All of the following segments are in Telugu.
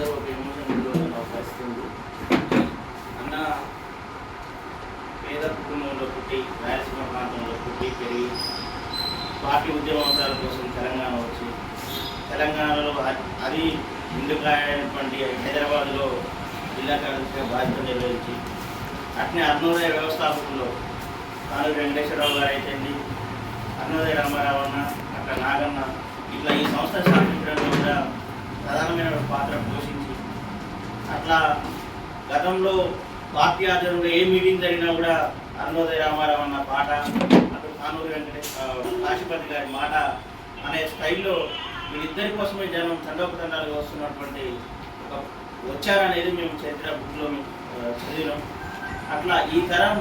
అందరూ ఒక ఎమోషన్ పరిస్థితుంది అన్న పేద కుటుంబంలో పుట్టి రాయలసీమ ప్రాంతంలో పుట్టి పెరిగి పార్టీ ఉద్యమాల కోసం తెలంగాణ వచ్చి తెలంగాణలో అ- అది ఇందుకైనటువంటి హైదరాబాద్లో జిల్లా కార్యదర్శిగా బాధ్యత నిర్వహించి అట్నే అరుణోదయ వ్యవస్థాపకుల్లో నాలుగు వెంకటేశ్వరరావు గారు అయితేంది అరుణోదయ రామారావు అన్న అట్లా నాగన్న ఇట్లా ఈ సంస్థ స్థాపించడంలో కూడా ప్రధానమైన పాత్ర పోషించి అట్లా గతంలో పార్టీ ఆధ్వర్యంలో ఏ మీటింగ్ జరిగినా కూడా అరుణోదయ రామారావు అన్న పాట అటు కానూరు వెంకటేష్ రాష్ట్రపతి గారి మాట అనే స్టైల్లో వీళ్ళిద్దరి కోసమే జనం తండోపతండాలుగా వస్తున్నటువంటి ఒక వచ్చారనేది మేము చరిత్ర బుక్లో చదివినాం. అట్లా ఈ తరం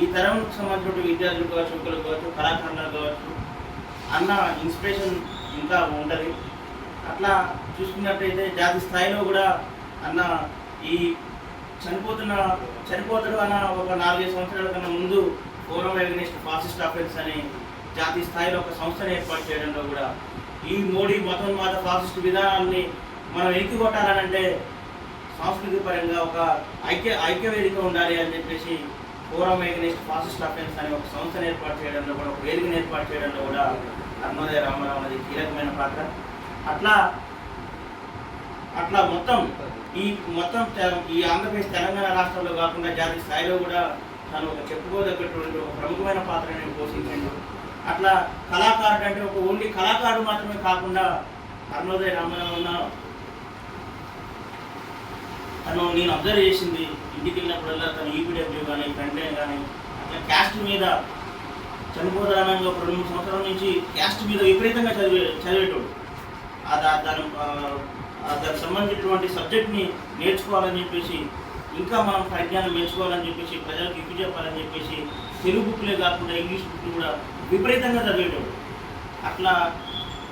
ఈ తరం సంబంధించిన విద్యార్థులు కావచ్చు యువకులు కావచ్చు కళాకారులు కావచ్చు అన్న ఇన్స్పిరేషన్ ఇంకా ఉంటుంది. అట్లా చూసుకున్నట్టయితే జాతి స్థాయిలో కూడా అన్న ఈ చనిపోతున్న చనిపోతాడు అన్న ఒక నాలుగైదు సంవత్సరాల కన్నా ముందు ఫోరం అగనిస్ట్ ఫాసిస్ట్ అఫెన్స్ అని జాతీయ స్థాయిలో ఒక సంస్థను ఏర్పాటు చేయడంలో కూడా ఈ మోడీ మతోన్మాద ఫాసిస్ట్ విధానాన్ని మనం ఎక్కి కొట్టాలనంటే సాంస్కృతిక పరంగా ఒక ఐక్య ఐక్య వేదిక ఉండాలి అని చెప్పేసి ఫోరం అగనిస్ట్ ఫాసిస్ట్ అఫెన్స్ అనే ఒక సంస్థను ఏర్పాటు చేయడంలో కూడా ఒక వేదికను ఏర్పాటు చేయడంలో కూడా అన్నోదయ రామారావు అనేది కీలకమైన పాత్ర. అట్లా అట్లా మొత్తం ఈ మొత్తం తె- ఈ ఆంధ్రప్రదేశ్ తెలంగాణ రాష్ట్రంలో కాకుండా జాతీయ స్థాయిలో కూడా తను ఒక చెప్పుకోదగ్గటువంటి ఒక ప్రముఖమైన పాత్రని పోషించండు అట్లా కళాకారుడు అంటే ఒక ఓన్లీ కళాకారుడు మాత్రమే కాకుండా అరుణోదయ రామారావు ఉన్న తను నేను అబ్జర్వ్ చేసింది ఇంటికి వెళ్ళినప్పుడల్లా తను ఈపీడబ్ల్యూ కానీ ఫ్రంట్లైన్ కానీ అట్లా క్యాస్ట్ మీద చనిపోదానంగా ఒక రెండు మూడు సంవత్సరాల నుంచి క్యాస్ట్ మీద విపరీతంగా చదివే చదివేటోడు. దాని దానికి సంబంధించినటువంటి సబ్జెక్ట్ని నేర్చుకోవాలని చెప్పేసి ఇంకా మనం పరిజ్ఞానం నేర్చుకోవాలని చెప్పేసి ప్రజలకు ఇప్పు చెప్పాలని చెప్పేసి తెలుగు బుక్లే కాకుండా ఇంగ్లీష్ బుక్లు కూడా విపరీతంగా చదివేటోడు అట్లా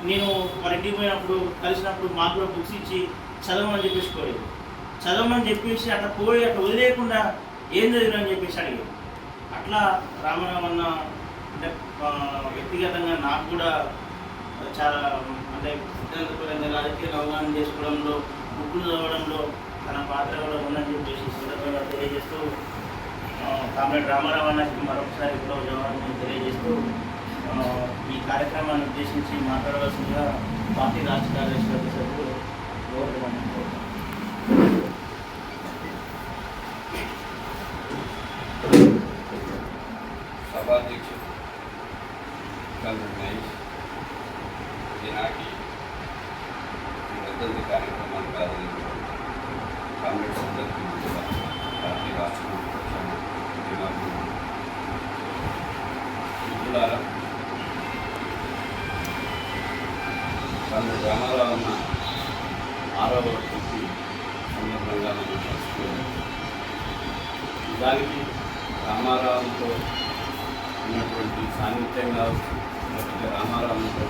నేను వారి ఇంటికి పోయినప్పుడు కలిసినప్పుడు మాకు కూడా బుక్స్ ఇచ్చి చదవమని చెప్పేసి కోరేది. చదవమని చెప్పేసి అట్లా పోయి అట్లా వదిలేయకుండా ఏం చదివినా అని చెప్పేసి అడిగాడు అట్లా రామరావు అన్న అంటే వ్యక్తిగతంగా నాకు కూడా చాలా అంటే సిద్ధాంతపరంగా రాజకీయ అవగాహన చేసుకోవడంలో బుక్కులు చదవడంలో తన పాత్ర కూడా ఉందని చెప్పేసి సందర్భంగా తెలియజేస్తూ కామ్రేడ్ రామారావు అన్నకి మరొకసారి కూడా జవాబు తెలియజేస్తూ ఈ కార్యక్రమాన్ని ఉద్దేశించి మాట్లాడవలసిందిగా పార్టీ రాష్ట్ర కార్యదర్శి సభ్యులు ఈ వర్ధంతి కార్యక్రమాన్ని ప్రారంభించారు కాంగ్రెస్ అందరికీ ముందుగా పార్టీ రాష్ట్ర మిత్రులారా కాంగ్రెస్ రామారావు అన్న ఆరవ వర్షంకి సందర్భంగా మనం కలుసుకోవాలి నిజానికి రామారావుతో ఉన్నటువంటి సాన్నిధ్యం కావచ్చు లేకపోతే రామారావుతో